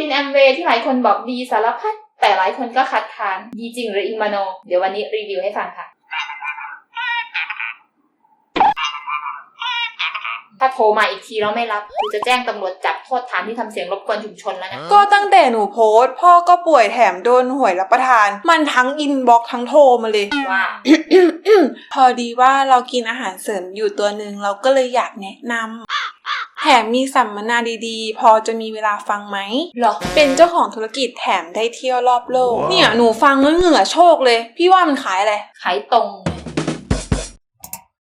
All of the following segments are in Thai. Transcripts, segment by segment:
ตีนแอมเวย์ที่หลายคนบอกดีสารพัดแต่หลายคนก็คัดค้านดีจริงหรืออิงมาโน เดี๋ยววันนี้รีวิวให้ฟังค่ะถ้าโทรมาอีกทีแล้วไม่รับกูจะแจ้งตำรวจจับโทษฐานที่ทำเสียงรบกวนชุมชนแล้วนะก็ตั้งแต่หนูโพสต์พ่อก็ป่วยแถมโดนหวยรับประทาน มันทั้งอินบ็อกซ์ทั้งโทรมาเลย ว่า พอดีว่าเรากินอาหารเสริมอยู่ตัวหนึ่งเราก็เลยอยากแนะนำ แถมมีสัมมนาดีๆ พอจะมีเวลาฟังไหมเหรอ เป็นเจ้าของธุรกิจแถมได้เที่ยวรอบโลก เนี่ยหนูฟังแล้วเหงื่อโชกเลย พี่ว่ามันขายอะไร ขายตรง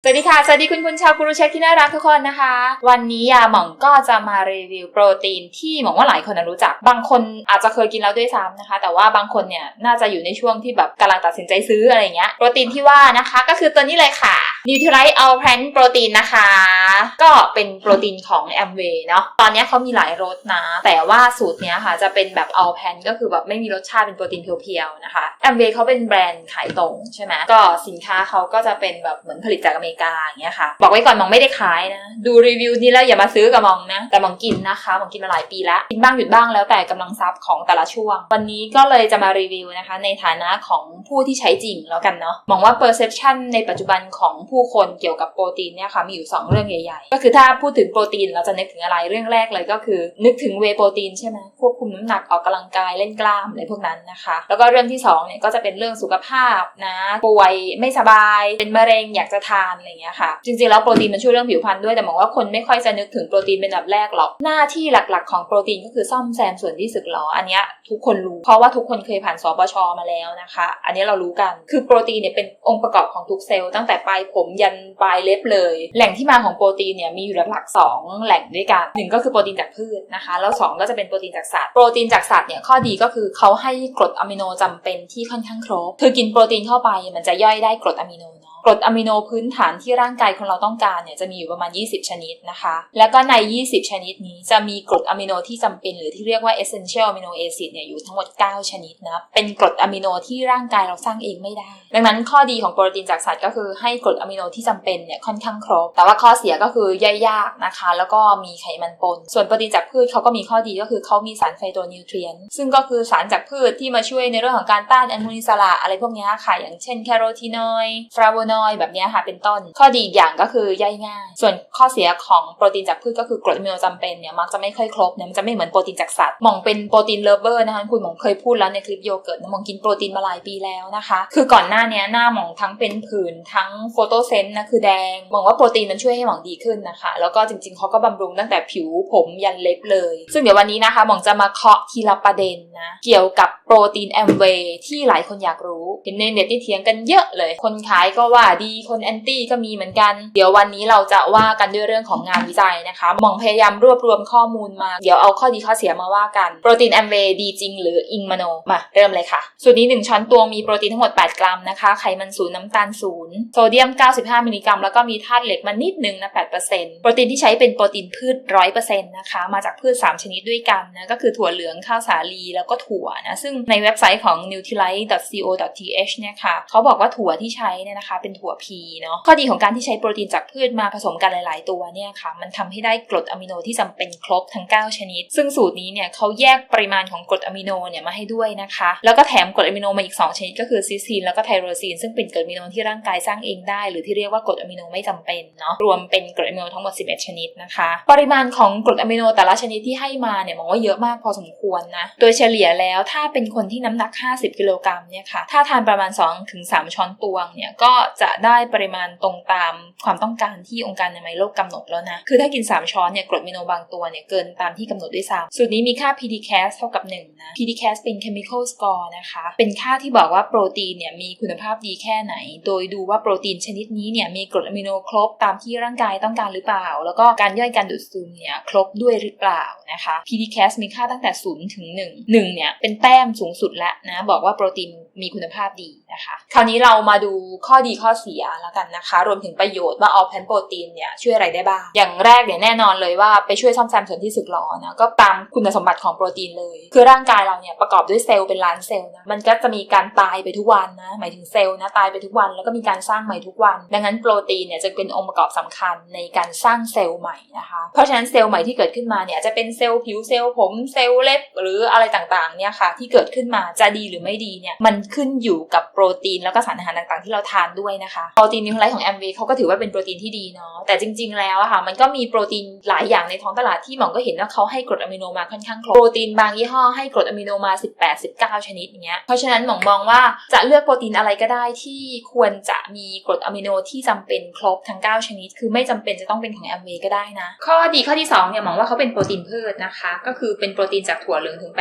สวัสดีค่ะ สวัสดีคุณคุณชาวกูรูเช็คที่น่ารักทุกคนนะคะ วันนี้ยาหม่องก็จะมารีวิวโปรตีนที่หม่องว่าหลายคนน่ะรู้จัก บางคนอาจจะเคยกินแล้วด้วยซ้ำนะคะ แต่ว่าบางคนเนี่ยน่าจะอยู่ในช่วงที่แบบกำลังตัดสินใจซื้ออะไรอย่างเงี้ย โปรตีนที่ว่านะคะ ก็คือตัวนี้เลยค่ะ n u t r i t e All Plant Protein นะคะ ก็เป็นโปรตีนของ Amway เนาะตอนนี้เขามีหลายรสนะ แต่ว่าสูตรเนี้ยค่ะจะเป็นแบบ All Plant ก็คือแบบไม่มีรสชาติเป็นโปรตีนเพียวๆนะคะ Amway เขาเป็นแบรนด์ขายตรงใช่ไหมก็สินค้าเขาก็จะเป็นแบบเหมือนผลิตจากอเมริกาอย่างเงี้ยค่ะ บอกไว้ก่อนมองไม่ได้ขายนะ ดูรีวิวนี้แล้วอย่ามาซื้อกับมองนะ แต่มองกินนะคะมองกินมาหลายปีแล้วกินบ้างหยุดบ้างแล้วแต่กำลังทรัพย์ของแต่ละช่วง วันนี้ก็เลยจะมารีวิวนะคะ ในฐานะของผู้ที่ใช้จริงแล้วกันเนาะมองว่า perception ในปัจจุบันของผู้คนเกี่ยวกับโปรตีนเนี่ยค่ะมีอยู่ 2 เรื่องใหญ่ ๆ ก็คือถ้าพูดถึงโปรตีนเราจะนึกถึงอะไรเรื่องแรกเลยก็คือ นึกถึงเวโปรตีนใช่ไหมควบคุมน้ำหนักออกกำลังกายเล่นกล้ามอะไรพวกนั้นนะคะ แล้วก็เรื่องที่2เนี่ยก็จะเป็นเรื่องสุขภาพนะป่วยไม่สบายเป็นมะเร็งอยากจะทานอะไรอย่างเงี้ยค่ะ จริงๆแล้วโปรตีนมันช่วยเรื่องผิวพรรณด้วยแต่มองว่าคนไม่ค่อยจะนึกถึงโปรตีนเป็นอันดับแรกหรอกหน้าที่หลักๆ ของโปรตีนก็คือซ่อมแซมส่วนที่สึกหรออันนี้ทุกคนรู้เพราะว่าทุกคนเคยผ่านสปชมาแล้วนะคะ อันนี้เรารู้กันคือโปรตีนเนี่ยเป็นองค์ประกอบของทุกเซลล์ตั้งแต่ปลายผมยันปลายเล็บเลย แหล่งที่มาของโปรตีนเนี่ยมีอยู่หลักๆสองแหล่งด้วยกันหนึ่งก็คือโปรตีนจากพืชนะคะ แล้วสองก็จะเป็นโปรตีนจากสัตว์โปรตีนจากสัตว์เนี่ยข้อดีก็คือเขาให้กรดอะมิโนจำเป็นที่ค่อนข้างครบ คือกินโปรตีนเข้าไปมันจะย่อยได้กรดอะมิโนเนาะ กรดอะมิโนพื้นฐานที่ร่างกายคนเราต้องการเนี่ยจะมีอยู่ประมาณ 20 ชนิดนะคะ แล้วก็ใน 20 ชนิดนี้จะมีกรดอะมิโนที่จำเป็นหรือที่เรียกว่า essential amino acid เนี่ยอยู่ทั้งหมด 9 ชนิดนะ เป็นกรดอะมิโนที่ร่างกายเราสร้างเองไม่ได้ ดังนั้นข้อดีของโปรตีนจากสัตว์ก็คือให้กรดอะมิโนที่จำเป็นเนี่ยค่อนข้างครบ แต่ว่าข้อเสียก็คือย่อยยากนะคะ แล้วก็มีไขมันปน ส่วนโปรตีนจากพืชเขาก็มีข้อดีก็คือเขามีสารไฟโตนิวเทรียนซึ่งก็คือสารจากพืชที่มาช่วยในเรื่องของการต้านอนุมูลอิสระอะไรพวกนี้ค่ะอย่างเช่นแคโรทีนอยด์ฟลาโวนน้อยแบบนี้ค่ะเป็นต้น ข้อดีอีกอย่างก็คือย่อยง่าย ส่วนข้อเสียของโปรตีนจากพืชก็คือกรดอะมิโนจำเป็นเนี่ยมักจะไม่ค่อยครบเนี่ยมันจะไม่เหมือนโปรตีนจากสัตว์หมองเป็นโปรตีนเลเวอร์นะคะคุณหมองเคยพูดแล้วในคลิปโยเกิร์ตหมองกินโปรตีนมาหลายปีแล้วนะคะ คือก่อนหน้านี้หน้าหมองทั้งเป็นผื่นทั้งโฟโตเซนต์นะคือแดงหมองว่าโปรตีนมันช่วยให้หมองดีขึ้นนะคะ แล้วก็จริงๆเขาก็บำรุงตั้งแต่ผิวผมยันเล็บเลย ซึ่งเดี๋ยววันนี้นะคะหมองจะมาเคาะทีละประเด็นนะเกี่ยวกับโปรตีนแอมเวย์ที่หลายคนอยากรู้เห็นในเน็ตที่เถียงกันเยอะเลย คนขายก็ว่าดีคนแอนตี้ก็มีเหมือนกัน เดี๋ยววันนี้เราจะว่ากันด้วยเรื่องของงานวิจัยนะคะ มองพยายามรวบรวมข้อมูลมา เดี๋ยวเอาข้อดีข้อเสียมาว่ากัน โปรตีนแอมเวย์ดีจริงหรืออิงมโน มาเริ่มเลยค่ะ สูตรนี้ 1 ช้อนตวงมีโปรตีนทั้งหมด 8 กรัมนะคะ ไขมันศูนย์น้ำตาลศูนย์โซเดียม 95 มิลลิกรัม แล้วก็มีธาตุเหล็กมานิดนึงนะ8%โปรตีนที่ใช้เป็นโปรตีนพืช 100%นะคะ มาจากพืช 3 ชนิดด้วยกันนะ ก็คือถั่วเหลือง ข้าวสาลี แล้วก็ถั่วนะ ซึ่งในเว็บไซต์ของ nutrilite.co.th เนี่ยค่ะ เขาบอกว่าถั่วที่ใช้เนี่ยนะคะเป็นถั่วพีเนาะข้อดีของการที่ใช้โปรตีนจากพืชมาผสมกันหลาย ๆ ตัวเนี่ยค่ะมันทำให้ได้กรดอะมิโนที่จำเป็นครบทั้ง 9 ชนิด ซึ่งสูตรนี้เนี่ยเขาแยกปริมาณของกรดอะมิโนเนี่ยมาให้ด้วยนะคะ แล้วก็แถมกรดอะมิโนมาอีก 2 ชนิดก็คือซิสซีนแล้วก็ไทโรซีน ซึ่งเป็นกรดอะมิโนที่ร่างกายสร้างเองได้ หรือที่เรียกว่ากรดอะมิโนไม่จำเป็นเนาะรวมเป็นกรดอะมิโนทั้งหมด 11 ชนิดนะคะ ปริมาณของกรดอะมิโนแต่ละชนิดที่ให้มาเนี่ยมองว่าเยอะมากพอสมควรนะโดยเฉลี่ยแล้วถ้าเป็นคนที่น้ำหนัก 50 กิโลกรัมเนี่ยค่ะถ้าทานประมาณ2-3ช้อนตวงเนี่ยก็จะได้ปริมาณตรงตามความต้องการที่องค์การอนามัยโลกกำหนดแล้วนะ คือถ้ากิน 3 ช้อนเนี่ยกรดอะมิโนบางตัวเนี่ยเกินตามที่กำหนดด้วยซ้ำสูตรนี้มีค่า PDCAS เท่ากับ 1 นะ PDCAS เป็น chemical score นะคะ เป็นค่าที่บอกว่าโปรตีนเนี่ยมีคุณภาพดีแค่ไหน โดยดูว่าโปรตีนชนิดนี้เนี่ยมีกรดอะมิโนครบตามที่ร่างกายต้องการหรือเปล่า แล้วก็การย่อยการดูดซึมเนี่ยครบด้วยหรือเปล่านะคะ PDCAS มีค่าตั้งแต่ 0 ถึง 1 1 เนี่ยเป็นแต้มสูงสุดแล้วนะบอกว่าโปรตีนมีคุณภาพดีนะคะ คราวนี้เรามาดูข้อดีข้อเสียแล้วกันนะคะ รวมถึงประโยชน์ว่าเอาแพนโปรตีนเนี่ยช่วยอะไรได้บ้าง อย่างแรกเนี่ยแน่นอนเลยว่าไปช่วยซ่อมแซมส่วนที่สึกหรอนะก็ตามคุณสมบัติของโปรตีนเลย คือร่างกายเราเนี่ยประกอบด้วยเซลล์เป็นล้านเซลล์นะมันก็จะมีการตายไปทุกวันนะหมายถึงเซลล์นะตายไปทุกวัน แล้วก็มีการสร้างใหม่ทุกวัน ดังนั้นโปรตีนเนี่ยจะเป็นองค์ประกอบสำคัญในการสร้างเซลล์ใหม่นะคะเพราะฉะนั้นเซลล์ใหม่ที่เกิดขึ้นมาเนี่ยจะเป็นเซลล์ผิวเซลล์ผมเซลล์เล็บหรืออะไรต่างๆเนี่ยค่ะที่เกิดขึ้นมาจะดีหรือไม่ดีเนี่ยมันขึ้นอยู่กับโปรตีนแล้วก็สารอาหารต่างๆ ที่เราทานด้วยนะคะโปรตีนนิวไลท์ของแอมเวเขาก็ถือว่าเป็นโปรตีนที่ดีเนาะแต่จริง ๆ แล้วอะค่ะ มันก็มีโปรตีนหลายอย่างในท้องตลาดที่หมองก็เห็นว่าเขาให้กรดอะมิโนมาค่อนข้างครบโปรตีนบางยี่ห้อให้กรดอะมิโนมา 18-19 ชนิดอย่างเงี้ยเพราะฉะนั้นหมองมองว่าจะเลือกโปรตีนอะไรก็ได้ที่ควรจะมีกรดอะมิโนที่จำเป็นครบทั้ง 9 ชนิด คือไม่จำเป็นจะต้องเป็นของแอมเวก็ได้นะ ข้อดีข้อที่2เนี่ยหมองว่าเขาเป็นโปรตีนพืชนะคะ ก็คือเป็นโปรตีนจากถั่วเหลืองถึง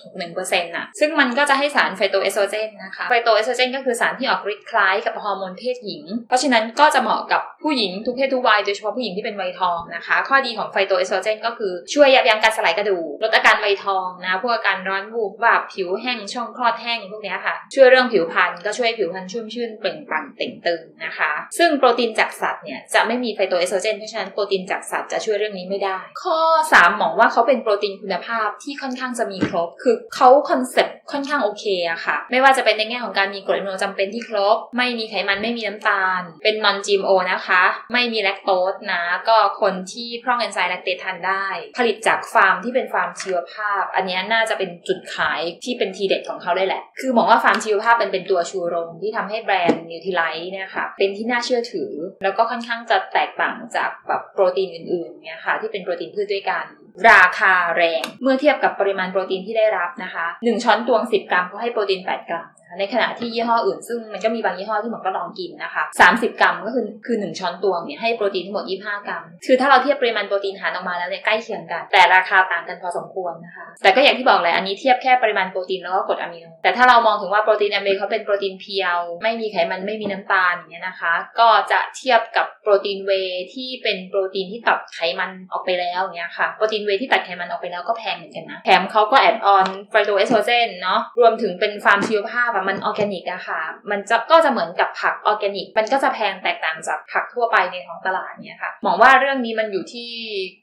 80.61%นะซึ่งมันก็จะให้สารไฟโตเอสโตรเจนนะคะไฟโตเอสโตรเจนก็คือสารที่ออกฤทธิ์คล้ายกับฮอร์โมนเพศหญิง เพราะฉะนั้นก็จะเหมาะกับผู้หญิงทุกเพศทุกวัยโดยเฉพาะผู้หญิงที่เป็นวัยทองนะคะ ข้อดีของไฟโตเอสโตรเจนก็คือช่วยยับยั้งการสลายกระดูกลดอาการวัยทองนะพวกอาการร้อนวูบวาบผิวแห้งช่องคลอดแห้งพวกเนี้ยค่ะ ช่วยเรื่องผิวพรรณก็ช่วยผิวพรรณชุ่มชื่นเปล่งปลั่งเต่งตึงนะคะ ซึ่งโปรตีนจากสัตว์เนี่ยจะไม่มีไฟโตเอสโตรเจนเพราะฉะนั้นโปรตีนจากสัตว์จะช่วยเรื่องนี้ไม่ได้ ข้อ3มองว่าเขาเป็นโปรตีนคุณภาพที่ค่อนข้างจะมีครบ คือเขาคอนเซ็ปต์ค่อนข้างโอเคอะค่ะ ไม่ว่าจะเป็นในแง่ของการมีกรดอะมิโนจำเป็นที่ครบ ไม่มีไขมันไม่มีน้ำตาล เป็นนอน GMO นะคะ ไม่มีแลคโตสนะ ก็คนที่พร่องเอนไซม์แลคเตทานได้ ผลิตจากฟาร์มที่เป็นฟาร์มชีวภาพ อันนี้น่าจะเป็นจุดขายที่เป็นทีเด็ดของเขาได้แหละ คือมองว่าฟาร์มชีวภาพเป็นเป็นตัวชูโรงที่ทำให้แบรนด์นิวท l ไลท์เนี่ยค่ะเป็นที่น่าเชื่อถือ แล้วก็ค่อนข้างจะแตกต่างจากแบบโปรตีนอื่นๆเนี่ยค่ะที่เป็นโปรตีนพืชด้วยกันราคาแรง เมื่อเทียบกับปริมาณโปรตีนที่ได้รับนะคะ 1 ช้อนตวง 10 กรัมเขาให้โปรตีน 8 กรัมนะในขณะที่ยี่ห้ออื่นซึ่งมันก็มีบางยี่ห้อที่ผมก็ลองกินนะคะ 30 กรัมก็คือคือ 1 ช้อนตวงเนี่ยให้โปรตีนทั้งหมด 25 กรัม คือถ้าเราเทียบปริมาณโปรตีนหารออกมาแล้วเนี่ยใกล้เคียงกัน แต่ราคาต่างกันพอสมควรนะคะ แต่ก็อย่างที่บอกแหละอันนี้เทียบแค่ปริมาณโปรตีนแล้วก็กรดอะมิโน แต่ถ้าเรามองถึงว่าโปรตีนแอมเบเขาเป็นโปรตีนเพียว ไม่มีไขมันไม่มีน้ำตาลอย่างเงี้ยนะคะ ก็จะเทียบกับโปรตีนเวที่เป็นโปรตีนที่ตัดไขมันออกไปแล้วอย่างเงี้ยค่ะ โปรตีนเวที่ตัดไขมันออกไปแล้วก็แพงเหมือนกันนะ แถมเขาก็แอดออนไฟโตเอสโตรเจนเนาะ รวมถึงเป็นฟาร์มชีวภาพอะมันออร์แกนิกอะค่ะ มันจะก็จะเหมือนกับผักออร์แกนิก มันก็จะแพงแตกต่างจากผักทั่วไปในท้องตลาดเนี่ยค่ะมองว่าเรื่องนี้มันอยู่ที่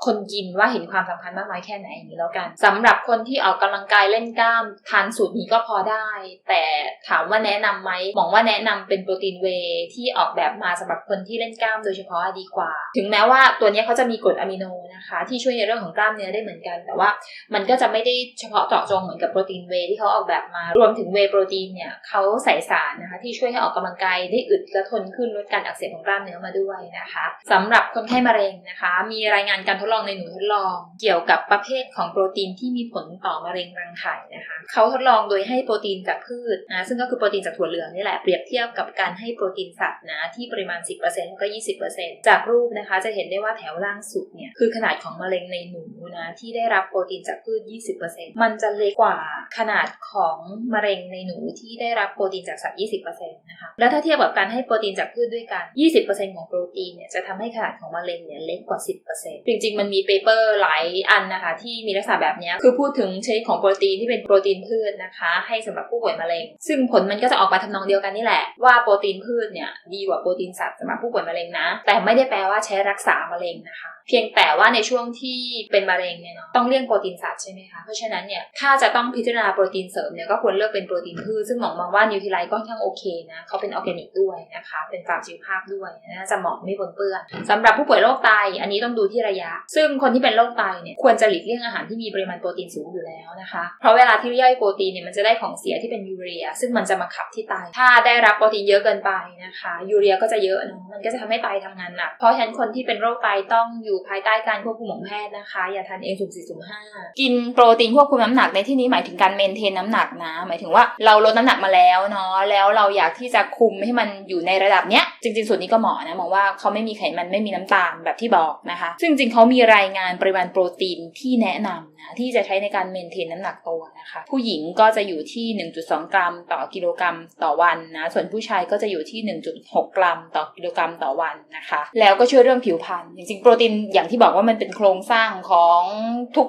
คนกินว่าเห็นความสำคัญมากน้อยแค่ไหนอย่างนี้แล้วกันสำหรับคนที่ออกกำลังกายเล่นกล้ามทานสูตรนี้ก็พอได้ แต่ถามว่าแนะนำไหมมองว่าแนะนำเป็นโปรตีนเวที่ออกแบบมาสำหรับคนที่เล่นกล้ามโดยเฉพาะดีกว่า ถึงแม้ว่าตัวนี้เขาจะมีกรดอะมิโนนะคะ ที่ช่วยในเรื่องของกล้ามเนื้อได้เหมือนกัน แต่ว่ามันก็จะไม่ได้เฉพาะเจาะจงเหมือนกับโปรตีนเวที่เขาออกแบบมารวมถึงเวโปรตีนเนี่ยเขาใส่สารนะคะที่ช่วยให้ออกกำลังกายได้อึดและทนขึ้นลดการอักเสบของกล้ามเนื้อมาด้วยนะคะสำหรับคนไข้มะเร็งนะคะ มีรายงานการทดลองในหนูทดลอง เกี่ยวกับประเภทของโปรตีนที่มีผลต่อมะเร็งรังไข่นะคะเขาทดลองโดยให้โปรตีนจากพืชนะซึ่งก็คือโปรตีนจากถั่วเหลืองนี่แหละเปรียบเทียบกับการให้โปรตีนสัตว์นะที่ปริมาณ 10%แล้วก็ 20%จากรูปนะคะจะเห็นได้ว่าแถวล่างสุดเนี่ยคือขนาดของมะเร็งในหนูนะที่ได้รับโปรตีนจากพืช 20%มันจะเล็กกว่าขนาดของมะเร็งในหนูที่ได้รับโปรตีนจากสัตว์ 20%นะคะ แล้วถ้าเทียบกับการให้โปรตีนจากพืชด้วยกัน 20%ของโปรตีนเนี่ยจะทำให้ขนาดของมะเร็งเนี่ยเล็กกว่า 10%จริง ๆ มันมีเปเปอร์หลายอันนะคะ ที่มีลักษณะแบบนี้คือพูดถึงชนิดของโปรตีนที่เป็นโปรตีนพืชนะคะ ให้สำหรับผู้ป่วยมะเร็ง ซึ่งผลมันก็จะออกมาทำนองเดียวกันนี่แหละว่าโปรตีนพืชเนี่ยดีกว่าโปรตีนสัตว์สำหรับผู้ป่วยมะเร็งนะ แต่ไม่ได้แปลว่าใช้รักษามะเร็งนะคะเพียงแต่ว่าในช่วงที่เป็นมะเร็งเนี่ยเนาะต้องเลี่ยงโปรตีนสัตว์ใช่ไหมคะ เพราะฉะนั้นเนี่ยถ้าจะต้องพิจารณาโปรตีนเสริมเนี่ยก็ควรเลือกเป็นโปรตีนพืชซึ่งหมอมองว่านิวท l ไลท์ก็ค่อนข้างโอเคนะเขาเป็นออร์แกนิกด้วยนะคะ เป็นฟาร์มชีวภาพด้วยน่าจะเหมาะไม่ปนเปื้อนสำหรับผู้ป่วยโรคไตอันนี้ต้องดูที่ระยะ ซึ่งคนที่เป็นโรคไตเนี่ยควรจะหลีกเลี่ยงอาหารที่มีปริมาณโปรตีนสูงอยู่แล้วนะคะ เพราะเวลาที่ย่อยโปรตีนเนี่ยมันจะได้ของเสียที่เป็นยูเรีย ซึ่งมันจะมาขับที่ไต ถ้าได้รับโปรตีนเยอะเกินไปนะคะยูเรียก็จะเยอะเนาะมันก็จะทำให้ไตทำงานหนักเพราะฉะนั้นคนที่เป็นโรคไตต้องอยูภายใต้การควบคุมของแพทย์นะคะ อย่าทานเองสุ่มสี่สุ่มห้ากินโปรตีนควบคุมน้ำหนักในที่นี้หมายถึงการเมนเทนน้ำหนักนะ หมายถึงว่าเราลดน้ำหนักมาแล้วเนาะแล้วเราอยากที่จะคุมให้มันอยู่ในระดับเนี้ยจริงๆส่วนนี้ก็เหมาะนะมองว่าเขาไม่มีไขมันไม่มีน้ำตาลแบบที่บอกนะคะ ซึ่งจริงเขามีรายงานปริมาณโปรตีนที่แนะนำนะที่จะใช้ในการเมนเทนน้ำหนักตัวนะคะ ผู้หญิงก็จะอยู่ที่ 1.2 กรัม ต่อกิโลกรัมต่อวันนะส่วนผู้ชายก็จะอยู่ที่ 1.6 กรัม ต่อกิโลกรัมต่อวันนะคะ แล้วก็ช่วยเรื่องผิวพรรณจริงๆโปรตีนอย่างที่บอกว่ามันเป็นโครงสร้างของ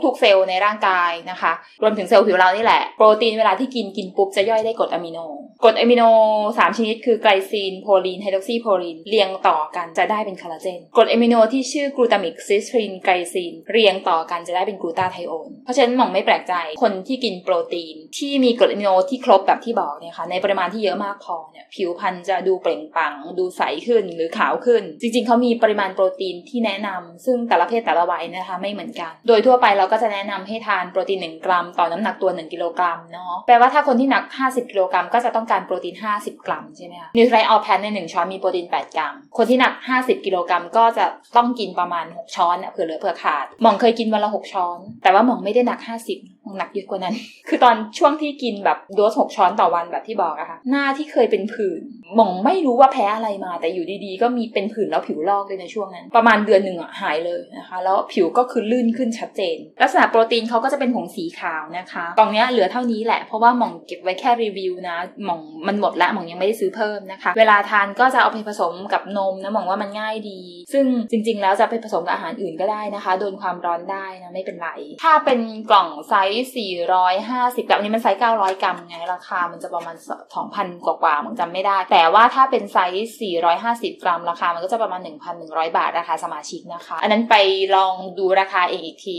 ทุกๆเซลล์ในร่างกายนะคะ รวมถึงเซลล์ผิวเรานี่แหละ โปรตีนเวลาที่กินกินปุ๊บจะย่อยได้กรดอะมิโนกรดอะมิโน 3 ชนิดคือไกลซีน โพลีน ไฮดรอกซีโพลีน เรียงต่อกันจะได้เป็นคอลลาเจนกรดอะมิโนที่ชื่อกลูตามิกซิสตรีนไกลซีน เรียงต่อกันจะได้เป็นกลูตาไทโอน เพราะฉะนั้นหมองไม่แปลกใจคนที่กินโปรตีน ที่มีกรดอะมิโนที่ครบแบบที่บอกเนี่ยค่ะในปริมาณที่เยอะมากพอเนี่ยผิวพรรณจะดูเปล่งปลั่งดูใสขึ้นหรือขาวขึ้น จริงๆเขามีปริมาณโปรตีนที่แนะนำซึ่งแต่ละเพศแต่ละวัยนะคะไม่เหมือนกัน โดยทั่วไปเราก็จะแนะนำให้ทานโปรตีน 1 กรัม ต่อน้ำหนักตัว 1 กิโลกรัมเนาะแปลว่าถ้าคนที่หนัก 50 กิโลกรัมก็จะต้องการโปรตีน 50 กรัมใช่ไหมคะนิวไทรออลแพนใน 1 ช้อนมีโปรตีน 8 กรัม คนที่หนัก 50 กิโลกรัมก็จะต้องกินประมาณ 6 ช้อนเผื่อเหลือเผื่อขาดหม่องเคยกินวันละ 6 ช้อน แต่ว่าหม่องไม่ได้หนัก 50 หนักเยอะกว่านั้น คือตอนช่วงที่กินแบบโดส6ช้อนต่อวันแบบที่บอกอะค่ะ หน้าที่เคยเป็นผื่นหม่องไม่รู้ว่าแพ้อะไรมา แต่อยู่ดีๆ ก็มีเป็นผื่นแล้วผิวลอกด้วยในช่วงนั้น ประมาณเดือนหนึ่งอะหายเลยนะคะ แล้วผิวก็คือลื่นขึ้นชัดเจน ลักษณะโปรตีนเขาก็จะเป็นผงสีขาวนะคะกล่องเนี้ยเหลือเท่านี้แหละ เพราะว่าหม่องเก็บไว้แค่รีวิวนะหม่องมันหมดแล้วหม่องยังไม่ได้ซื้อเพิ่มนะคะ เวลาทานก็จะเอาไปผสมกับนมนะหม่องว่ามันง่ายดี ซึ่งจริง ๆ แล้วจะไปผสมกับอาหารอื่นก็ได้นะคะ โดนความร้อนได้นะไม่เป็นไร ถ้าเป็นกล่องไซส450กรัมอันนี้มันไซส์900กรัมไงราคา มันจะประมาณสองพันกว่าๆหม่องจำไม่ได้ แต่ว่าถ้าเป็นไซส์450กรัม ราคามันก็จะประมาณหนึ่งพันหนึ่งร้อยบาทราคาสมาชิกนะคะ อันนั้นไปลองดูราคาเองอีกที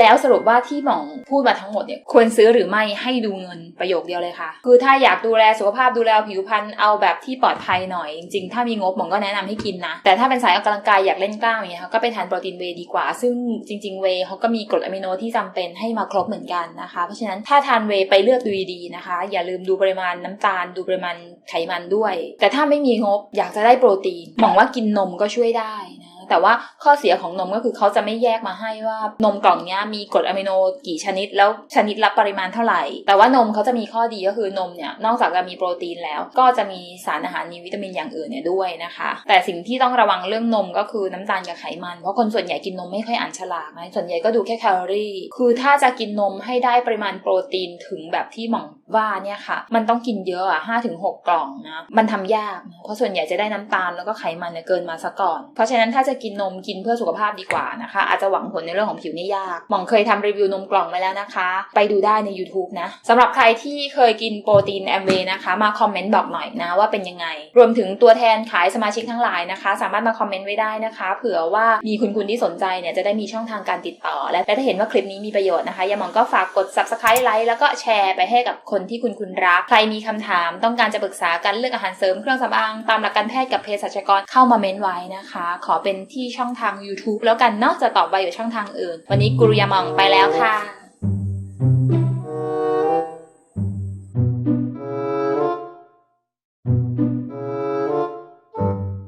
แล้วสรุปว่าที่หม่องพูดมาทั้งหมดเนี่ยควรซื้อหรือไม่ให้ดูเงินประโยคเดียวเลยค่ะ คือถ้าอยากดูแลสุขภาพดูแลผิวพรรณเอาแบบที่ปลอดภัยหน่อย จริงๆ ถ้ามีงบหม่องก็แนะนำให้กินนะ แต่ถ้าเป็นสายออกกำลังกายอยากเล่นกล้ามอย่างเงี้ยก็ไปทานโปรตีนเวดีกว่า ซึ่งจริง ๆ เวเขาก็มีกรดอะมิโนที่จำเป็นให้มาครบเหมือนกันนะคะ เพราะฉะนั้นถ้าทานเวไปเลือกดูดีๆนะคะ อย่าลืมดูปริมาณน้ำตาล ดูปริมาณไขมันด้วย แต่ถ้าไม่มีงบอยากจะได้โปรตีนหม่องว่ากินนมก็ช่วยได้ แต่ว่าข้อเสียของนมก็คือเขาจะไม่แยกมาให้ว่านมกล่องนี้มีกรดอะมิโนกี่ชนิด แล้วชนิดละปริมาณเท่าไหร่ แต่ว่านมเขาจะมีข้อดีก็คือนมเนี่ยนอกจากจะมีโปรตีนแล้ว ก็จะมีสารอาหารมีวิตามินอย่างอื่นเนี่ยด้วยนะคะ แต่สิ่งที่ต้องระวังเรื่องนมก็คือน้ำตาลกับไขมัน เพราะคนส่วนใหญ่กินนมไม่ค่อยอ่านฉลากนะส่วนใหญ่ก็ดูแค่แคลอรี่ คือถ้าจะกินนมให้ได้ปริมาณโปรตีนถึงแบบที่หม่องว่าเนี่ยค่ะ มันต้องกินเยอะอะห้าถึงหกกล่องนะ มันทำยาก เพราะส่วนใหญ่จะได้น้ำตาลแล้วก็ไขมันเนี่ยเกินมาซะก่อน เพราะฉะนั้นถ้าจะกินนมกินเพื่อสุขภาพดีกว่านะคะ อาจจะหวังผลในเรื่องของผิวนี่ยาก หม่องเคยทำรีวิวนมกล่องไว้แล้วนะคะ ไปดูได้ใน YouTube นะสำหรับใครที่เคยกินโปรตีนแอมเวย์นะคะ มาคอมเมนต์บอกหน่อยนะว่าเป็นยังไง รวมถึงตัวแทนขายสมาชิกทั้งหลายนะคะ สามารถมาคอมเมนต์ไว้ได้นะคะ เผื่อว่ามีคุณคุณที่สนใจเนี่ยจะได้มีช่องทางการติดต่อ และถ้าเห็นว่าคลิปนี้มีประโยชน์นะคะยาหมองก็ฝากกด subscribe ไลค์แล้วก็แชร์ไปให้กับคนที่คุณคุณรัก ใครมีคำถามต้องการจะปรึกษาการเลือกอาหารเสริมเครื่องสำอางตามหลักการแพทย์กับเภสัชกรเข้ามาเม้นไว้นะคะ ขอเป็นที่ช่องทาง YouTube แล้วกันเนาะจะตอบไปอยู่ช่องทางอื่น วันนี้กุรุยามองไปแล้วค่ะ